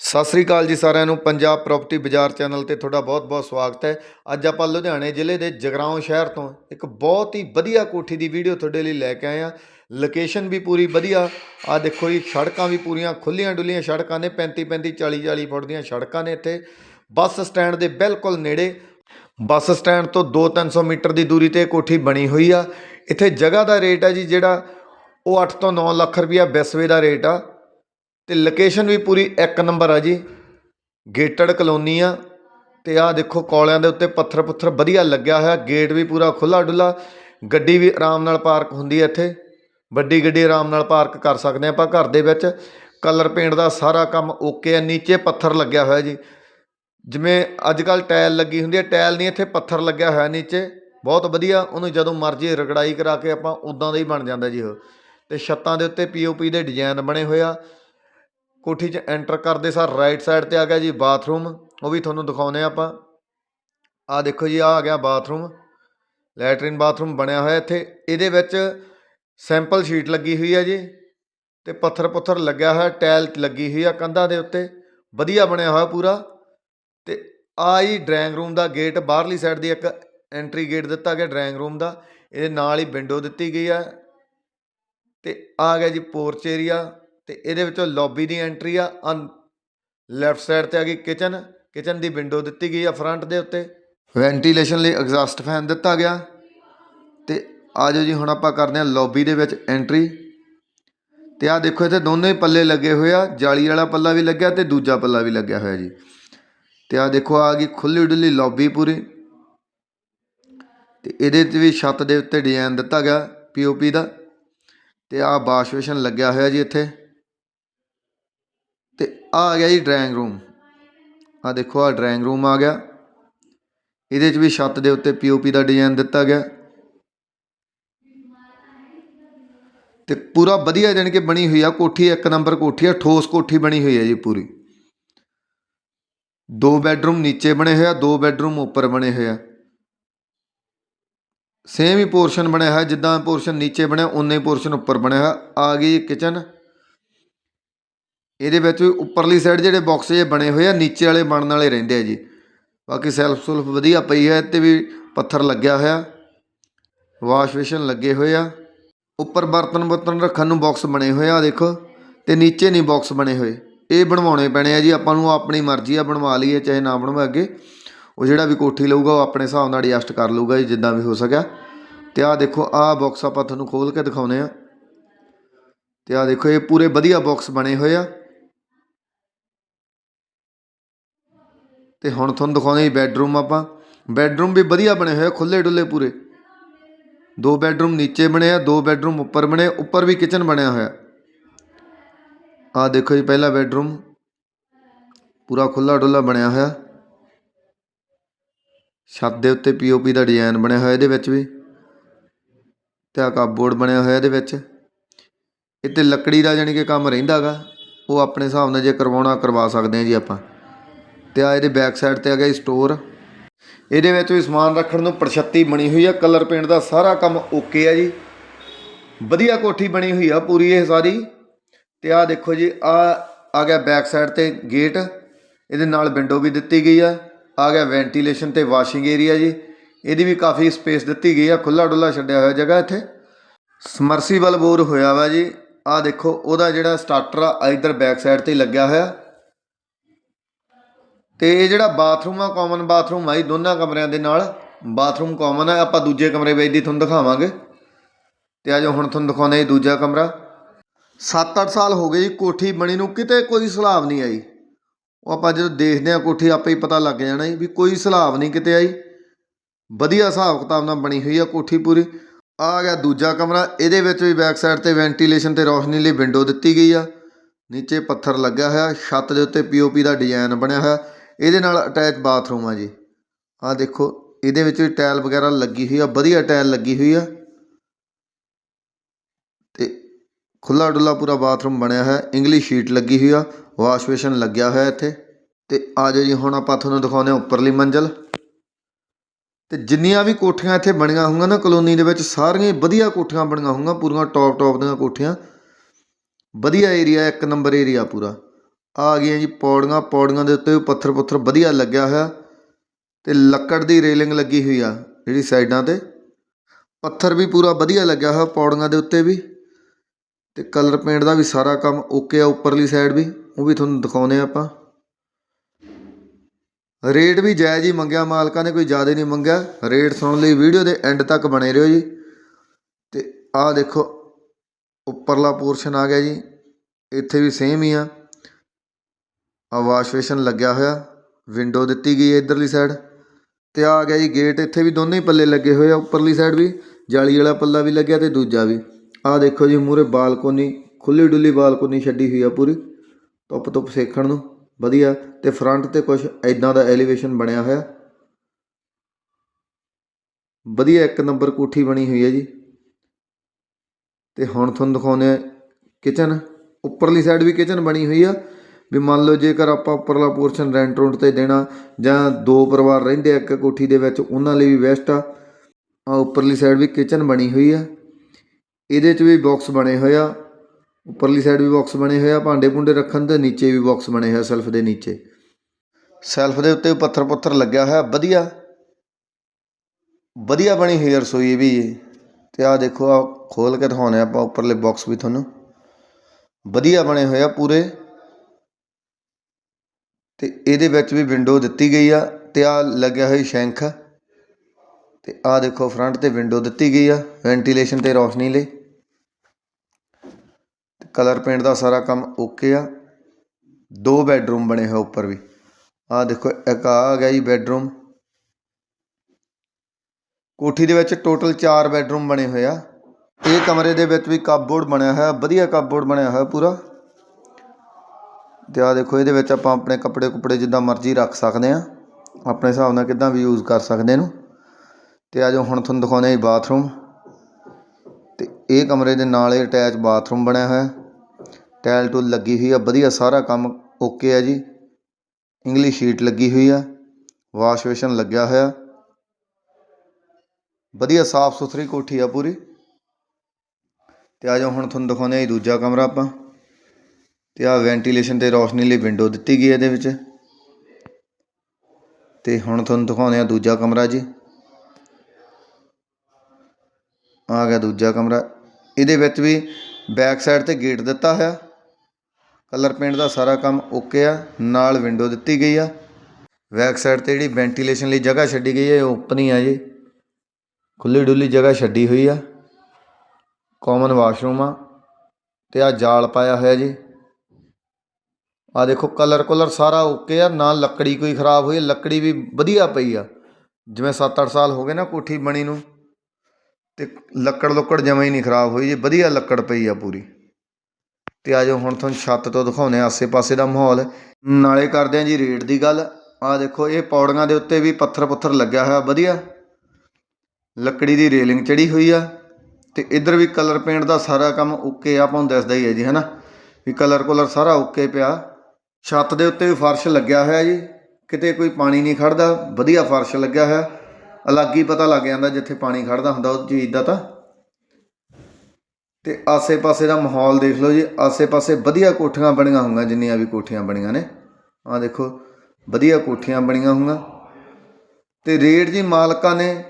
ਸਤਿ ਸ੍ਰੀ ਅਕਾਲ ਜੀ ਸਾਰਿਆਂ ਨੂੰ। ਪੰਜਾਬ ਪ੍ਰਾਪਰਟੀ ਬਾਜ਼ਾਰ ਚੈਨਲ ਤੇ ਤੁਹਾਡਾ ਬਹੁਤ-ਬਹੁਤ ਸਵਾਗਤ ਹੈ। ਅੱਜ ਆਪਾਂ ਲੁਧਿਆਣੇ ਜ਼ਿਲ੍ਹੇ ਦੇ ਜਗਰਾਉਂ ਸ਼ਹਿਰ ਤੋਂ ਇੱਕ ਬਹੁਤ ਹੀ ਵਧੀਆ ਕੋਠੀ ਦੀ ਵੀਡੀਓ ਤੁਹਾਡੇ ਲਈ ਲੈ ਕੇ ਆਏ ਆ ਲੋਕੇਸ਼ਨ ਵੀ ਪੂਰੀ ਵਧੀਆ। ਆ ਦੇਖੋ ਜੀ, ਸੜਕਾਂ ਵੀ ਪੂਰੀਆਂ ਖੁੱਲੀਆਂ ਡੁੱਲੀਆਂ ਸੜਕਾਂ ਨੇ 35 35 40 40 ਫੁੱਟ ਦੀਆਂ ਸੜਕਾਂ ਨੇ ਇੱਥੇ। ਬੱਸ ਸਟੈਂਡ ਦੇ ਬਿਲਕੁਲ ਨੇੜੇ। ਬੱਸ ਸਟੈਂਡ ਤੋਂ 2-300 ਮੀਟਰ ਦੀ ਦੂਰੀ ਤੇ ਕੋਠੀ ਬਣੀ ਹੋਈ ਆ। ਇੱਥੇ ਜਗ੍ਹਾ ਦਾ ਰੇਟ ਆ ਜੀ ਜਿਹੜਾ ਉਹ 8 ਤੋਂ 9 ਲੱਖ ਰੁਪਈਆ ਬਿਸਵੇ ਦਾ ਰੇਟ ਆ। ਅਤੇ ਲੋਕੇਸ਼ਨ ਵੀ ਪੂਰੀ ਇੱਕ ਨੰਬਰ ਆ ਜੀ। ਗੇਟਡ ਕਲੋਨੀ ਆ ਅਤੇ ਆਹ ਦੇਖੋ ਕੌਲਿਆਂ ਦੇ ਉੱਤੇ ਪੱਥਰ ਪੁੱਥਰ ਵਧੀਆ ਲੱਗਿਆ ਹੋਇਆ। ਗੇਟ ਵੀ ਪੂਰਾ ਖੁੱਲ੍ਹਾ ਡੁੱਲਾ ਗੱਡੀ ਵੀ ਆਰਾਮ ਨਾਲ ਪਾਰਕ ਹੁੰਦੀ ਹੈ ਇੱਥੇ। ਵੱਡੀ ਗੱਡੀ ਆਰਾਮ ਨਾਲ ਪਾਰਕ ਕਰ ਸਕਦੇ ਹਾਂ ਆਪਾਂ ਘਰ ਦੇ ਵਿੱਚ। ਕਲਰ ਪੇਂਟ ਦਾ ਸਾਰਾ ਕੰਮ ਓਕੇ ਆ ਨੀਚੇ ਪੱਥਰ ਲੱਗਿਆ ਹੋਇਆ ਜੀ। ਜਿਵੇਂ ਅੱਜ ਕੱਲ੍ਹ ਟਾਇਲ ਲੱਗੀ ਹੁੰਦੀ ਹੈ। ਟਾਇਲ ਨਹੀਂ, ਇੱਥੇ ਪੱਥਰ ਲੱਗਿਆ ਹੋਇਆ ਨੀਚੇ। ਬਹੁਤ ਵਧੀਆ, ਉਹਨੂੰ ਜਦੋਂ ਮਰਜ਼ੀ ਰਗੜਾਈ ਕਰਾ ਕੇ ਆਪਾਂ ਉਦਾਂ ਦਾ ਹੀ ਬਣ ਜਾਂਦਾ ਜੀ ਉਹ। ਅਤੇ ਛੱਤਾਂ ਦੇ ਉੱਤੇ ਪੀਓਪੀ ਦੇ ਡਿਜ਼ਾਈਨ ਬਣੇ ਹੋਏ ਆ। ਕੋਠੀ 'ਚ ਐਂਟਰ ਕਰਦੇ ਸਾਰ ਰਾਈਟ ਸਾਈਡ ਤੇ ਆ ਗਿਆ ਜੀ ਬਾਥਰੂਮ ਉਹ ਵੀ ਤੁਹਾਨੂੰ ਦਿਖਾਉਨੇ ਆਪਾਂ। ਆ ਦੇਖੋ ਜੀ ਆ ਆ ਗਿਆ ਬਾਥਰੂਮ ਲੈਟਰਿਨ ਬਾਥਰੂਮ ਬਣਿਆ ਹੋਇਆ ਇੱਥੇ। ਇਹਦੇ ਵਿੱਚ ਸੈਂਪਲ ਸ਼ੀਟ ਲੱਗੀ ਹੋਈ ਹੈ ਜੀ ਤੇ ਪੱਥਰ ਪੁੱਥਰ ਲੱਗਿਆ ਹੋਇਆ ਟਾਇਲ ਲੱਗੀ ਹੋਈ ਆ ਕੰਧਾਂ ਦੇ ਉੱਤੇ। ਵਧੀਆ ਬਣਿਆ ਹੋਇਆ ਪੂਰਾ। ਤੇ ਆ ਜੀ ਡਰਾਇੰਗ ਰੂਮ ਦਾ ਗੇਟ ਬਾਹਰਲੀ ਸਾਈਡ ਦੀ ਇੱਕ ਐਂਟਰੀ ਗੇਟ ਦਿੱਤਾ ਗਿਆ ਡਰਾਇੰਗ ਰੂਮ ਦਾ। ਇਹਦੇ ਨਾਲ ਹੀ ਵਿੰਡੋ ਦਿੱਤੀ ਗਈ ਆ। ਤੇ ਆ ਗਿਆ ਜੀ ਪੋਰਚ ਏਰੀਆ ਤੇ ਇਹਦੇ ਵਿੱਚੋਂ ਲੌਬੀ ਦੀ ਐਂਟਰੀ ਆ ਲੈਫਟ ਸਾਈਡ ਤੇ ਆ ਗਈ ਕਿਚਨ ਕਿਚਨ ਦੀ ਵਿੰਡੋ ਦਿੱਤੀ ਗਈ ਆ ਫਰੰਟ ਦੇ ਉੱਤੇ। ਵੈਂਟੀਲੇਸ਼ਨ ਲਈ ਐਗਜ਼ਾਸਟ ਫੈਨ ਦਿੱਤਾ ਗਿਆ। ਤੇ ਆ ਜਾਓ ਜੀ, ਹੁਣ ਆਪਾਂ ਕਰਦੇ ਹਾਂ ਲੌਬੀ ਦੇ ਵਿੱਚ ਐਂਟਰੀ ਤੇ ਆ ਦੇਖੋ, ਇੱਥੇ ਦੋਨੇ ਹੀ ਪੱਲੇ ਲੱਗੇ ਹੋਏ ਆ, ਜਾਲੀ ਵਾਲਾ ਪੱਲਾ ਵੀ ਲੱਗਿਆ ਤੇ ਦੂਜਾ ਪੱਲਾ ਵੀ ਲੱਗਿਆ ਹੋਇਆ ਜੀ। ਤੇ ਆ ਦੇਖੋ ਆ ਗਈ ਖੁੱਲੀ ਡੁੱਲੀ ਲੌਬੀ ਪੂਰੀ। ਤੇ ਇਹਦੇ ਤੇ ਵੀ ਛੱਤ ਦੇ ਉੱਤੇ ਡਿਜ਼ਾਈਨ ਦਿੱਤਾ ਗਿਆ ਪੀਓਪੀ ਦਾ। ਤੇ ਆ ਵਾਸ਼ ਬੇਸ਼ਨ ਲੱਗਿਆ ਹੋਇਆ ਜੀ ਇੱਥੇ। ਆ ਆ ਗਿਆ ਜੀ ਡਰਾਇੰਗ ਰੂਮ ਆ ਦੇਖੋ ਆ ਡਰਾਇੰਗ ਰੂਮ ਆ ਗਿਆ। ਇਹਦੇ 'ਚ ਵੀ ਛੱਤ ਦੇ ਉੱਤੇ ਪੀਓਪੀ ਦਾ ਡਿਜ਼ਾਈਨ ਦਿੱਤਾ ਗਿਆ। ਤੇ ਪੂਰਾ ਵਧੀਆ ਜਾਣੀ ਕਿ ਬਣੀ ਹੋਈ ਆ ਕੋਠੀ, ਇੱਕ ਨੰਬਰ ਕੋਠੀ ਆ, ਠੋਸ ਕੋਠੀ ਬਣੀ ਹੋਈ ਆ ਜੀ ਪੂਰੀ। ਦੋ ਬੈੱਡਰੂਮ ਨੀਚੇ ਬਣੇ ਹੋਏ ਆ, ਦੋ ਬੈੱਡਰੂਮ ਉੱਪਰ ਬਣੇ ਹੋਏ ਆ। ਸੇਮ ਹੀ ਪੋਰਸ਼ਨ ਬਣਿਆ ਹੋਇਆ, ਜਿੱਦਾਂ ਪੋਰਸ਼ਨ ਨੀਚੇ ਬਣਿਆ ਉਨੇ ਹੀ ਪੋਰਸ਼ਨ ਉੱਪਰ ਬਣਿਆ ਹੋਇਆ। ਆ ਗਈ ਕਿਚਨ ਇਹਦੇ ਵਿੱਚ ਵੀ ਉੱਪਰਲੀ ਸਾਈਡ ਜਿਹੜੇ ਬਾਕਸ ਜੇ ਬਣੇ ਹੋਏ ਆ, ਨੀਚੇ ਵਾਲੇ ਬਣਨ ਵਾਲੇ ਰਹਿੰਦੇ ਆ ਜੀ। ਬਾਕੀ ਸੈਲਫ ਸੁਲਫ ਵਧੀਆ ਪਈ ਹੈ ਤੇ ਵੀ ਪੱਥਰ ਲੱਗਿਆ ਹੋਇਆ। ਵਾਸ਼ ਬੇਸ਼ਨ ਲੱਗੇ ਹੋਏ ਆ। ਉੱਪਰ ਬਰਤਨ ਬਰਤਨ ਰੱਖਣ ਨੂੰ ਬਾਕਸ ਬਣੇ ਹੋਏ ਆ ਦੇਖੋ। ਤੇ ਨੀਚੇ ਨਹੀਂ ਬਾਕਸ ਬਣੇ ਹੋਏ। ਇਹ ਬਣਵਾਉਣੇ ਪੈਣੇ ਆ ਜੀ, ਆਪਾਂ ਨੂੰ ਆਪਣੀ ਮਰਜ਼ੀ ਆ, ਬਣਵਾ ਲਈਏ, ਚਾਹੇ ਨਾ ਬਣਵਾ ਅੱਗੇ। ਉਹ ਜਿਹੜਾ ਵੀ ਕੋਠੀ ਲਊਗਾ, ਉਹ ਆਪਣੇ ਹਿਸਾਬ ਨਾਲ ਐਡਜਸਟ ਕਰ ਲਊਗਾ ਜੀ, ਜਿੱਦਾਂ ਵੀ ਹੋ ਸਕਿਆ। ਤੇ ਆਹ ਦੇਖੋ, ਆਹ ਬਾਕਸ ਆਪਾਂ ਤੁਹਾਨੂੰ ਖੋਲ ਕੇ ਦਿਖਾਉਨੇ ਆ। ਤੇ ਆਹ ਦੇਖੋ, ਇਹ ਪੂਰੇ ਵਧੀਆ ਬਾਕਸ ਬਣੇ ਹੋਏ ਆ। ਤੇ ਹੁਣ ਤੁਹਾਨੂੰ ਦਿਖਾਉਂਦੇ ਜੀ ਬੈੱਡਰੂਮ ਆਪਾਂ। ਬੈੱਡਰੂਮ ਵੀ ਵਧੀਆ ਬਣੇ ਹੋਏ ਆ ਖੁੱਲੇ ਡੁੱਲੇ ਪੂਰੇ। ਦੋ ਬੈੱਡਰੂਮ ਨੀਚੇ ਬਣੇ ਆ, ਦੋ ਬੈੱਡਰੂਮ ਉੱਪਰ ਬਣੇ, ਉੱਪਰ ਵੀ ਕਿਚਨ ਬਣਿਆ ਹੋਇਆ। ਆਹ ਦੇਖੋ ਜੀ ਪਹਿਲਾ ਬੈੱਡਰੂਮ, ਪੂਰਾ ਖੁੱਲਾ ਡੁੱਲਾ ਬਣਿਆ ਹੋਇਆ। ਛੱਤ ਦੇ ਉੱਤੇ ਪੀਓਪੀ ਦਾ ਡਿਜ਼ਾਈਨ ਬਣਿਆ ਹੋਇਆ ਇਹਦੇ ਵਿੱਚ ਵੀ। ਤੇ ਆ ਕਾਬੋਰਡ ਬਣਿਆ ਹੋਇਆ ਇਹਦੇ ਵਿੱਚ। ਇੱਥੇ ਲੱਕੜੀ ਦਾ ਜਾਣੀ ਕਿ ਕੰਮ ਰਹਿੰਦਾਗਾ ਉਹ ਆਪਣੇ ਹਿਸਾਬ ਨਾਲ ਜੇ ਕਰਵਾਉਣਾ ਕਰਵਾ ਸਕਦੇ ਆ ਜੀ ਆਪਾਂ। ਤੇ ਆ ਇਹਦੇ ਬੈਕ ਸਾਈਡ ਤੇ ਆ ਗਿਆ ਸਟੋਰ ਇਹਦੇ ਵਿੱਚ ਵੀ ਸਮਾਨ ਰੱਖਣ ਨੂੰ ਪ੍ਰਛੱਤੀ ਬਣੀ ਹੋਈ ਆ ਕਲਰ ਪੇਂਟ ਦਾ ਸਾਰਾ ਕੰਮ ਓਕੇ ਆ ਜੀ। ਵਧੀਆ ਕੋਠੀ ਬਣੀ ਹੋਈ ਆ ਪੂਰੀ ਇਹ ਸਾਰੀ। ਤੇ ਆ ਦੇਖੋ ਜੀ ਆ ਆ ਗਿਆ ਬੈਕ ਸਾਈਡ ਤੇ ਗੇਟ ਇਹਦੇ ਨਾਲ ਵਿੰਡੋ ਵੀ ਦਿੱਤੀ ਗਈ ਆ। ਆ ਗਿਆ ਵੈਂਟੀਲੇਸ਼ਨ ਤੇ ਵਾਸ਼ਿੰਗ ਏਰੀਆ ਜੀ। ਇਹਦੀ ਵੀ ਕਾਫੀ ਸਪੇਸ ਦਿੱਤੀ ਗਈ ਆ ਖੁੱਲਾ ਡੁੱਲਾ ਛੱਡਿਆ ਹੋਇਆ ਜਗ੍ਹਾ ਇੱਥੇ। ਸਮਰਸੀਬਲ ਬੋਰ ਹੋਇਆ ਵਾ ਜੀ। ਆ ਦੇਖੋ, ਉਹਦਾ ਜਿਹੜਾ ਸਟਾਰਟਰ ਆ ਇਧਰ ਬੈਕ ਸਾਈਡ ਤੇ ਲੱਗਿਆ ਹੋਇਆ। ਅਤੇ ਇਹ ਜਿਹੜਾ ਬਾਥਰੂਮ ਆ ਕੋਮਨ ਬਾਥਰੂਮ ਆ ਜੀ ਦੋਨਾਂ ਕਮਰਿਆਂ ਦੇ ਨਾਲ ਬਾਥਰੂਮ ਕੋਮਨ ਆ। ਆਪਾਂ ਦੂਜੇ ਕਮਰੇ ਵਿੱਚ ਦੀ ਤੁਹਾਨੂੰ ਦਿਖਾਵਾਂਗੇ। ਤੇ ਅੱਜ ਹੁਣ ਤੁਹਾਨੂੰ ਦਿਖਾਉਂਦੇ ਜੀ ਦੂਜਾ ਕਮਰਾ। 7-8 ਸਾਲ ਹੋ ਗਏ ਜੀ, ਕੋਠੀ ਬਣੀ ਨੂੰ, ਕਿਤੇ ਕੋਈ ਸਲਾਬ ਨਹੀਂ ਆਈ। ਉਹ ਆਪਾਂ ਜਦੋਂ ਦੇਖਦੇ ਆ ਕੋਠੀ, ਆਪੇ ਹੀ ਪਤਾ ਲੱਗ ਜਾਣਾ ਜੀ ਵੀ ਕੋਈ ਸਲਾਬ ਨਹੀਂ ਕਿਤੇ ਆਈ। ਵਧੀਆ ਹਿਸਾਬ ਕਿਤਾਬ ਨਾਲ ਬਣੀ ਹੋਈ ਆ ਕੋਠੀ ਪੂਰੀ। ਆ ਗਿਆ ਦੂਜਾ ਕਮਰਾ, ਇਹਦੇ ਵਿੱਚ ਵੀ ਬੈਕ ਸਾਈਡ ਤੇ ਵੈਂਟੀਲੇਸ਼ਨ ਤੇ ਰੋਸ਼ਨੀ ਲਈ ਵਿੰਡੋ ਦਿੱਤੀ ਗਈ ਆ। ਨੀਚੇ ਪੱਥਰ ਲੱਗਿਆ ਹੋਇਆ, ਛੱਤ ਦੇ ਉੱਤੇ ਪੀਓਪੀ ਦਾ ਡਿਜ਼ਾਈਨ ਬਣਿਆ ਹੋਇਆ। ਇਹਦੇ ਨਾਲ ਅਟੈਚ ਬਾਥਰੂਮ ਆ ਜੀ। ਆਹ ਦੇਖੋ, ਇਹਦੇ ਵਿੱਚ ਵੀ ਟਾਇਲ ਵਗੈਰਾ ਲੱਗੀ ਹੋਈ ਆ, ਵਧੀਆ ਟਾਇਲ ਲੱਗੀ ਹੋਈ ਆ। ਤੇ ਖੁੱਲਾ ਡੁੱਲਾ ਪੂਰਾ ਬਾਥਰੂਮ ਬਣਿਆ ਹੋਇਆ ਇੰਗਲਿਸ਼ ਸ਼ੀਟ ਲੱਗੀ ਹੋਈ ਆ ਵਾਸ਼ ਬੇਸ਼ਨ ਲੱਗਿਆ ਹੋਇਆ ਇੱਥੇ। ਤੇ ਆ ਜਾਓ ਜੀ, ਹੁਣ ਆਪਾਂ ਤੁਹਾਨੂੰ ਦਿਖਾਉਂਦੇ ਹਾਂ ਉੱਪਰਲੀ ਮੰਜ਼ਲ। ਤੇ ਜਿੰਨੀਆਂ ਵੀ ਕੋਠੀਆਂ ਇੱਥੇ ਬਣੀਆਂ ਹੋਈਆਂ ਨਾ, ਕਲੋਨੀ ਦੇ ਵਿੱਚ ਸਾਰੀਆਂ ਹੀ ਵਧੀਆ ਕੋਠੀਆਂ ਬਣੀਆਂ ਹੋਈਆਂ ਪੂਰੀਆਂ ਟੌਪ ਟੌਪ ਦੀਆਂ ਕੋਠੀਆਂ। ਵਧੀਆ ਏਰੀਆ ਇੱਕ ਨੰਬਰ ਏਰੀਆ ਪੂਰਾ। ਆ ਗਈਆਂ ਜੀ ਪੌੜੀਆਂ ਪੌੜੀਆਂ ਦੇ ਉੱਤੇ ਵੀ ਪੱਥਰ ਪੁੱਥਰ ਵਧੀਆ ਲੱਗਿਆ ਹੋਇਆ ਤੇ ਲੱਕੜ ਦੀ ਰੇਲਿੰਗ ਲੱਗੀ ਹੋਈ ਆ ਜਿਹੜੀ ਸਾਈਡਾਂ ਤੇ। ਪੱਥਰ ਵੀ ਪੂਰਾ ਵਧੀਆ ਲੱਗਿਆ ਹੋਇਆ ਪੌੜੀਆਂ ਦੇ ਉੱਤੇ ਵੀ ਤੇ ਕਲਰ ਪੇਂਟ ਦਾ ਵੀ ਸਾਰਾ ਕੰਮ ਓਕੇ ਆ ਉੱਪਰਲੀ ਸਾਈਡ ਵੀ, ਉਹ ਵੀ ਤੁਹਾਨੂੰ ਦਿਖਾਉਨੇ ਆ ਆਪਾਂ। ਰੇਟ ਵੀ ਜਾਇਜ਼ ਹੀ ਮੰਗਿਆ, ਮਾਲਕਾਂ ਨੇ ਕੋਈ ਜ਼ਿਆਦਾ ਨਹੀਂ ਮੰਗਿਆ। ਰੇਟ ਸੁਣਨ ਲਈ ਵੀਡੀਓ ਦੇ ਐਂਡ ਤੱਕ ਬਣੇ ਰਹੋ ਜੀ। ਤੇ ਆਹ ਦੇਖੋ, ਉੱਪਰਲਾ ਪੋਰਸ਼ਨ ਆ ਗਿਆ ਜੀ, ਇੱਥੇ ਵੀ ਸੇਮ ਹੀ ਆ। ਆ ਵਾਸ਼ ਬੇਸ਼ਨ ਲੱਗਿਆ ਹੋਇਆ ਵਿੰਡੋ ਦਿੱਤੀ ਗਈ ਹੈ ਇਧਰਲੀ ਸਾਈਡ ਤੇ ਆ ਗਿਆ ਜੀ ਗੇਟ ਇੱਥੇ ਵੀ ਦੋਨੇ ਹੀ ਪੱਲੇ ਲੱਗੇ ਹੋਏ ਆ, ਉੱਪਰਲੀ ਸਾਈਡ ਵੀ, ਜਾਲੀ ਵਾਲਾ ਪੱਲਾ ਵੀ ਲੱਗਿਆ ਤੇ ਦੂਜਾ ਵੀ। ਆਹ ਦੇਖੋ ਜੀ ਮੂਰੇ ਬਾਲਕੋਨੀ ਖੁੱਲੀ ਡੁੱਲੀ ਬਾਲਕੋਨੀ ਛੱਡੀ ਹੋਈ ਆ ਪੂਰੀ ਧੁੱਪ ਧੁੱਪ ਸੇਖਣ ਨੂੰ, ਵਧੀਆ, ਤੇ ਫਰੰਟ ਤੇ ਕੁਝ ਐਦਾਂ ਦਾ ਐਲੀਵੇਸ਼ਨ ਬਣਿਆ ਹੋਇਆ। ਵਧੀਆ ਇੱਕ ਨੰਬਰ ਕੋਠੀ ਬਣੀ ਹੋਈ ਹੈ ਜੀ। ਤੇ ਹੁਣ ਤੁਹਾਨੂੰ ਦਿਖਾਉਂਦੇ ਆ ਕਿਚਨ ਉੱਪਰਲੀ ਸਾਈਡ ਵੀ ਕਿਚਨ ਬਣੀ ਹੋਈ ਆ ਵੀ ਮੰਨ ਲਓ ਜੇਕਰ ਆਪਾਂ ਉੱਪਰਲਾ ਪੋਰਸ਼ਨ ਰੈਂਟ ਰੂੰਟ ਤੇ ਦੇਣਾ, ਜਾਂ ਦੋ ਪਰਿਵਾਰ ਰਹਿੰਦੇ ਆ, ਇੱਕ ਕੋਠੀ ਦੇ ਵਿੱਚ, ਉਹਨਾਂ ਲਈ ਵੀ ਬੈਸਟ ਆ। ਆ ਉੱਪਰਲੀ ਸਾਈਡ ਵੀ ਕਿਚਨ ਬਣੀ ਹੋਈ ਆ। ਇਹਦੇ 'ਚ ਵੀ ਬਾਕਸ ਬਣੇ ਹੋਏ ਆ। ਉੱਪਰਲੀ ਸਾਈਡ ਵੀ ਬਾਕਸ ਬਣੇ ਹੋਏ ਆ। ਭਾਂਡੇ ਭੁੰਡੇ ਰੱਖਣ ਦੇ ਨੀਚੇ ਵੀ ਬਾਕਸ ਬਣੇ ਹੋਏ ਸੈਲਫ ਦੇ ਨੀਚੇ। ਸੈਲਫ ਦੇ ਉੱਤੇ ਪੱਥਰ ਪੁੱਥਰ ਲੱਗਿਆ ਹੋਇਆ, ਵਧੀਆ। ਵਧੀਆ ਬਣੀ ਹੋਈ ਆ ਰਸੋਈ ਵੀ। ਇਹ ਤੇ ਆਹ ਦੇਖੋ ਆ ਖੋਲ ਕੇ ਦਿਖਾਉਣੇ ਆਪਾਂ ਉੱਪਰਲੇ ਬਾਕਸ ਵੀ ਤੁਹਾਨੂੰ। ਵਧੀਆ ਬਣੇ ਹੋਏ ਆ ਪੂਰੇ। ਤੇ ਇਹਦੇ ਵਿੱਚ ਵੀ ਵਿੰਡੋ ਦਿੱਤੀ ਗਈ ਆ ਤੇ ਆ ਲੱਗਿਆ ਹੋਈ ਸ਼ੈਂਖ। ਤੇ ਆ ਦੇਖੋ ਫਰੰਟ ਤੇ ਵਿੰਡੋ ਦਿੱਤੀ ਗਈ ਆ ਵੈਂਟੀਲੇਸ਼ਨ ਤੇ ਰੋਸ਼ਨੀ ਲਈ। ਤੇ ਕਲਰ ਪੇਂਟ ਦਾ ਸਾਰਾ ਕੰਮ ਓਕੇ ਆ। ਦੋ ਬੈੱਡਰੂਮ ਬਣੇ ਹੋਏ ਉੱਪਰ ਵੀ। ਆ ਦੇਖੋ ਇੱਕ ਆ ਗਿਆ ਜੀ ਬੈੱਡਰੂਮ ਕੋਠੀ ਦੇ ਵਿੱਚ ਟੋਟਲ 4 ਬੈੱਡਰੂਮ ਬਣੇ ਹੋਏ ਆ। ਇਹ ਕਮਰੇ ਦੇ ਵਿੱਚ ਵੀ ਕਪਬੋਰਡ ਬਣਿਆ ਹੋਇਆ, ਵਧੀਆ ਕਪਬੋਰਡ ਬਣਿਆ ਹੋਇਆ ਪੂਰਾ। ਅਤੇ ਆਹ ਦੇਖੋ, ਇਹਦੇ ਵਿੱਚ ਆਪਾਂ ਆਪਣੇ ਕੱਪੜੇ ਕੁੱਪੜੇ ਜਿੱਦਾਂ ਮਰਜ਼ੀ ਰੱਖ ਸਕਦੇ ਹਾਂ। ਆਪਣੇ ਹਿਸਾਬ ਨਾਲ ਕਿੱਦਾਂ ਵੀ ਯੂਜ਼ ਕਰ ਸਕਦੇ ਇਹਨੂੰ। ਅਤੇ ਆ ਜਾਓ, ਹੁਣ ਤੁਹਾਨੂੰ ਦਿਖਾਉਂਦੇ ਜੀ ਬਾਥਰੂਮ ਅਤੇ ਇਹ ਕਮਰੇ ਦੇ ਨਾਲ ਹੀ ਅਟੈਚ ਬਾਥਰੂਮ ਬਣਿਆ ਹੋਇਆ। ਟਾਇਲ ਟੂਲ ਲੱਗੀ ਹੋਈ ਆ, ਵਧੀਆ ਸਾਰਾ ਕੰਮ ਓਕੇ ਆ ਜੀ। ਇੰਗਲਿਸ਼ ਸ਼ੀਟ ਲੱਗੀ ਹੋਈ ਆ ਵਾਸ਼ ਵੇਸ਼ਨ ਲੱਗਿਆ ਹੋਇਆ। ਵਧੀਆ ਸਾਫ਼ ਸੁਥਰੀ ਕੋਠੀ ਆ ਪੂਰੀ। ਤੇ ਆ ਜਾਓ, ਹੁਣ ਤੁਹਾਨੂੰ ਦਿਖਾਉਂਦੇ ਆ ਜੀ ਦੂਜਾ ਕਮਰਾ ਆਪਾਂ। ਤੇ ਆ ਵੈਂਟੀਲੇਸ਼ਨ ਤੇ ਰੋਸ਼ਨੀ ਲਈ ਵਿੰਡੋ ਦਿੱਤੀ ਗਈ ਹੈ ਇਹਦੇ ਵਿੱਚ। ਤੇ ਹੁਣ ਤੁਹਾਨੂੰ ਦਿਖਾਉਂਦੇ ਆ ਦੂਜਾ ਕਮਰਾ ਜੀ। ਆ ਗਿਆ ਦੂਜਾ ਕਮਰਾ। ਇਹਦੇ ਵਿੱਚ ਵੀ ਬੈਕ ਸਾਈਡ ਤੇ ਗੇਟ ਦਿੱਤਾ ਹੋਇਆ। ਕਲਰ ਪੇਂਟ ਦਾ ਸਾਰਾ ਕੰਮ ਓਕੇ ਆ। ਨਾਲ ਵਿੰਡੋ ਦਿੱਤੀ ਗਈ ਆ। ਬੈਕ ਸਾਈਡ ਤੇ ਜਿਹੜੀ ਵੈਂਟੀਲੇਸ਼ਨ ਲਈ ਜਗ੍ਹਾ ਛੱਡੀ ਗਈ ਹੈ, ਇਹ ਓਪਨ ਹੀ ਆ ਜੀ। ਖੁੱਲੀ ਡੁੱਲੀ ਜਗ੍ਹਾ ਛੱਡੀ ਹੋਈ ਆ। ਕਾਮਨ ਵਾਸ਼ਰੂਮ ਆ। ਤੇ ਆ ਜਾਲ ਪਾਇਆ ਹੋਇਆ ਜੀ। ਆ ਦੇਖੋ ਕਲਰ ਕਲਰ ਸਾਰਾ ਓਕੇ ਆ, ਨਾ ਲੱਕੜੀ ਕੋਈ ਖਰਾਬ ਹੋਈ, ਲੱਕੜੀ ਵੀ ਵਧੀਆ ਪਈ ਆ। ਜਿਵੇਂ 7-8 ਸਾਲ ਹੋ ਗਏ ਨਾ ਕੋਠੀ ਬਣੀ ਨੂੰ, ਤੇ ਲੱਕੜ ਲੁੱਕੜ ਜਮਾਂ ਹੀ ਨਹੀਂ ਖਰਾਬ ਹੋਈ ਜੀ, ਵਧੀਆ ਲੱਕੜ ਪਈ ਆ ਪੂਰੀ। ਤੇ ਆ ਜਾਓ ਹੁਣ ਤੁਹਾਨੂੰ ਛੱਤ ਤੋਂ ਦਿਖਾਉਂਦੇ ਆ ਆਸੇ-ਪਾਸੇ ਦਾ ਮਾਹੌਲ। ਨਾਲੇ ਕਰਦੇ ਆ ਜੀ ਰੇਟ ਦੀ ਗੱਲ। ਆ ਦੇਖੋ, ਇਹ ਪੌੜੀਆਂ ਦੇ ਉੱਤੇ ਵੀ ਪੱਥਰ ਪੁੱਥਰ ਲੱਗਿਆ ਹੋਇਆ, ਵਧੀਆ। ਲੱਕੜੀ ਦੀ ਰੇਲਿੰਗ ਚੜੀ ਹੋਈ ਆ, ਤੇ ਇੱਧਰ ਵੀ ਕਲਰ ਪੇਂਟ ਦਾ ਸਾਰਾ ਕੰਮ ਓਕੇ ਆ, ਆਪਾਂ ਨੂੰ ਦਿਸਦਾ ਹੀ ਹੈ ਜੀ ਹਨਾ ਵੀ ਕਲਰ ਕੋਲਰ ਸਾਰਾ ਓਕੇ ਪਿਆ। ਛੱਤ ਦੇ ਉੱਤੇ ਵੀ ਫਰਸ਼ ਲੱਗਿਆ ਹੋਇਆ ਜੀ। ਕਿਤੇ ਕੋਈ ਪਾਣੀ ਨਹੀਂ ਖੜਦਾ। ਵਧੀਆ ਫਰਸ਼ ਲੱਗਿਆ ਹੋਇਆ। ਅਲੱਗ ਹੀ ਪਤਾ ਲੱਗ ਜਾਂਦਾ ਜਿੱਥੇ ਪਾਣੀ ਖੜਦਾ ਹੁੰਦਾ ਉਹ ਚੀਜ਼ ਦਾ ਤਾਂ। ਤੇ ਆਸੇ-ਪਾਸੇ ਦਾ ਮਾਹੌਲ ਦੇਖ ਲਓ ਜੀ। ਆਸੇ-ਪਾਸੇ ਵਧੀਆ ਕੋਠੀਆਂ ਬਣੀਆਂ ਹੋਈਆਂ, ਜਿੰਨੀਆਂ ਵੀ ਕੋਠੀਆਂ ਬਣੀਆਂ ਨੇ। ਆਹ ਦੇਖੋ, ਵਧੀਆ ਕੋਠੀਆਂ ਬਣੀਆਂ ਹੋਈਆਂ। ਤੇ ਰੇਟ ਜੀ ਮਾਲਕਾਂ ਨੇ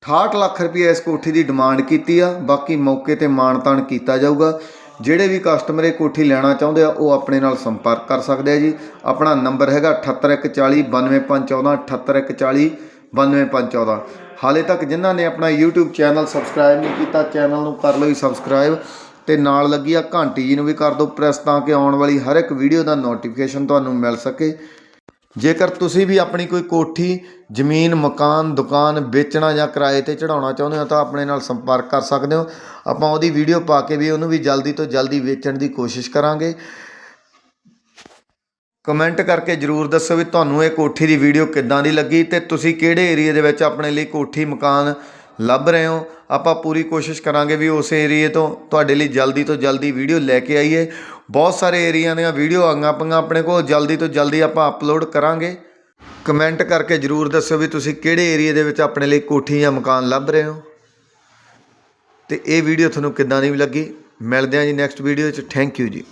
68 ਲੱਖ ਰੁਪਏ ਇਸ ਕੋਠੀ ਦੀ ਡਿਮਾਂਡ ਕੀਤੀ ਆ। ਬਾਕੀ ਮੌਕੇ ਤੇ ਮਾਣ-ਤਾਣ ਕੀਤਾ ਜਾਊਗਾ। ਜਿਹੜੇ ਵੀ ਕਸਟਮਰ ਇਹ ਕੋਠੀ ਲੈਣਾ ਚਾਹੁੰਦੇ ਆ, ਉਹ ਆਪਣੇ ਨਾਲ ਸੰਪਰਕ ਕਰ ਸਕਦੇ ਆ ਜੀ। ਆਪਣਾ ਨੰਬਰ ਹੈਗਾ 78140 92514 78140 92514 ਹਾਲੇ ਤੱਕ ਜਿਨ੍ਹਾਂ ਨੇ ਆਪਣਾ YouTube ਚੈਨਲ ਸਬਸਕ੍ਰਾਈਬ ਨਹੀਂ ਕੀਤਾ ਚੈਨਲ ਨੂੰ ਕਰ ਲਓ ਜੀ ਸਬਸਕ੍ਰਾਈਬ ਤੇ ਨਾਲ ਲੱਗੀ ਆ ਘੰਟੀ ਜੀ ਨੂੰ ਵੀ ਕਰ ਦਿਓ ਪ੍ਰੈਸ ਤਾਂ ਕਿ ਆਉਣ ਵਾਲੀ ਹਰ ਇੱਕ ਵੀਡੀਓ ਦਾ ਨੋਟੀਫਿਕੇਸ਼ਨ ਤੁਹਾਨੂੰ ਮਿਲ ਸਕੇ। ਜੇਕਰ ਤੁਸੀਂ ਵੀ ਆਪਣੀ ਕੋਈ ਕੋਠੀ, ਜ਼ਮੀਨ, ਮਕਾਨ, ਦੁਕਾਨ ਵੇਚਣਾ ਜਾਂ ਕਿਰਾਏ ਤੇ ਚੜਾਉਣਾ ਚਾਹੁੰਦੇ ਹੋ ਤਾਂ ਆਪਣੇ ਨਾਲ ਸੰਪਰਕ ਕਰ ਸਕਦੇ ਹੋ। ਆਪਾਂ ਉਹਦੀ ਵੀਡੀਓ ਪਾ ਕੇ ਵੀ ਉਹਨੂੰ ਵੀ ਜਲਦੀ ਤੋਂ ਜਲਦੀ ਵੇਚਣ ਦੀ ਕੋਸ਼ਿਸ਼ ਕਰਾਂਗੇ। ਕਮੈਂਟ ਕਰਕੇ ਜਰੂਰ ਦੱਸੋ ਵੀ ਤੁਹਾਨੂੰ ਇਹ ਕੋਠੀ ਦੀ ਵੀਡੀਓ ਕਿੱਦਾਂ ਦੀ ਲੱਗੀ ਤੇ ਤੁਸੀਂ ਕਿਹੜੇ ਏਰੀਆ ਦੇ ਵਿੱਚ ਆਪਣੇ ਲਈ ਕੋਠੀ, ਮਕਾਨ ਲੱਭ ਰਹੇ ਹੋ। ਆਪਾਂ ਪੂਰੀ ਕੋਸ਼ਿਸ਼ ਕਰਾਂਗੇ ਵੀ ਉਸ ਏਰੀਏ ਤੋਂ ਤੁਹਾਡੇ ਲਈ ਜਲਦੀ ਤੋਂ ਜਲਦੀ ਵੀਡੀਓ ਲੈ ਕੇ ਆਈਏ। ਬਹੁਤ ਸਾਰੇ ਏਰੀਆ ਦੀਆਂ ਵੀਡੀਓ ਆਈਆਂ ਪਈਆਂ ਆਪਣੇ ਕੋਲ, ਜਲਦੀ ਤੋਂ ਜਲਦੀ ਆਪਾਂ ਅਪਲੋਡ ਕਰਾਂਗੇ। ਕਮੈਂਟ ਕਰਕੇ ਜਰੂਰ ਦੱਸਿਓ ਵੀ ਤੁਸੀਂ ਕਿਹੜੇ ਏਰੀਆ ਦੇ ਵਿੱਚ ਆਪਣੇ ਲਈ ਕੋਠੀ ਜਾਂ ਮਕਾਨ ਲੱਭ ਰਹੇ ਹੋ। ਤੇ ਇਹ ਵੀਡੀਓ ਤੁਹਾਨੂੰ ਕਿੱਦਾਂ ਦੀ ਲੱਗੀ? ਮਿਲਦੇ ਹਾਂ ਜੀ ਨੈਕਸਟ ਵੀਡੀਓ 'ਚ। ਥੈਂਕ ਯੂ ਜੀ।